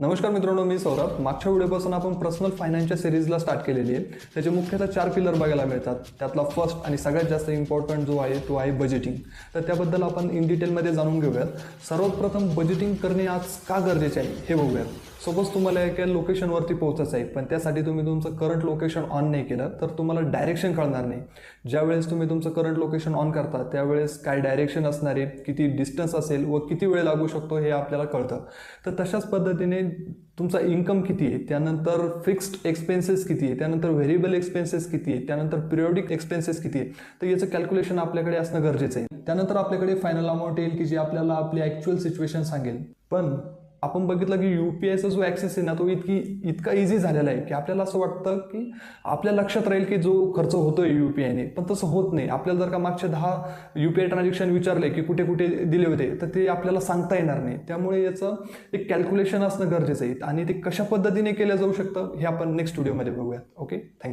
नमस्कार मित्रांनो मी सौरभ. मागच्या व्हिडिओपासून आपण पर्सनल फायनान्सच्या सिरीजला स्टार्ट केलेली आहे. त्याचे मुख्यतः चार पिलर बघायला मिळतात. त्यातला फर्स्ट आणि सगळ्यात जास्त इम्पॉर्टंट जो आहे तो आहे बजेटिंग तर त्याबद्दल आपण इन डिटेलमध्ये जाणून घेऊयात. सर्वप्रथम बजेटिंग करणे आज का गरजेचे आहे हे बघूयात. सपोज तुम्हाला एका लोकेशनवरती पोहोचायचं आहे पण त्यासाठी तुम्ही तुमचं करंट लोकेशन ऑन नाही केलं तर तुम्हाला डायरेक्शन कळणार नाही. ज्यावेळेस तुम्ही तुमचं करंट लोकेशन ऑन करता त्यावेळेस काय डायरेक्शन असणार आहे किती डिस्टन्स असेल व किती वेळ लागू शकतो हे आपल्याला कळतं. तर तशाच पद्धतीने तुमचा इन्कम किती आहे? त्यानंतर फिक्स्ड एक्सपेन्सेस किती आहे? त्यानंतर व्हेरिएबल एक्सपेन्सेस किती आहे? त्यानंतर पिरियडिक एक्सपेन्सेस किती आहे? तर याचं कॅल्क्युलेशन आपल्याकडे असणं गरजेचं आहे. त्यानंतर आपल्याकडे फायनल अमाऊंट येईल की जी आपल्याला आपली ॲक्च्युअल सिच्युएशन सांगेल. पण आपण बघितलं की यू पी आयचा जो ॲक्सेस आहे ना तो इतकी इतका इझी झालेला आहे की आपल्याला असं वाटतं की आपल्या लक्षात राहील की जो खर्च होतो आहे यू पी आयने पण तसं होत नाही. आपल्याला जर का मागचे दहा यू पी आय ट्रान्झॅक्शन विचारले की कुठे कुठे दिले होते तर ते आपल्याला सांगता येणार नाही. त्यामुळे याचं एक कॅल्क्युलेशन असणं गरजेचं आहे. आणि ते कशा पद्धतीने केलं जाऊ शकतं हे आपण नेक्स्ट स्टुडिओमध्ये बघूयात. Okay thank you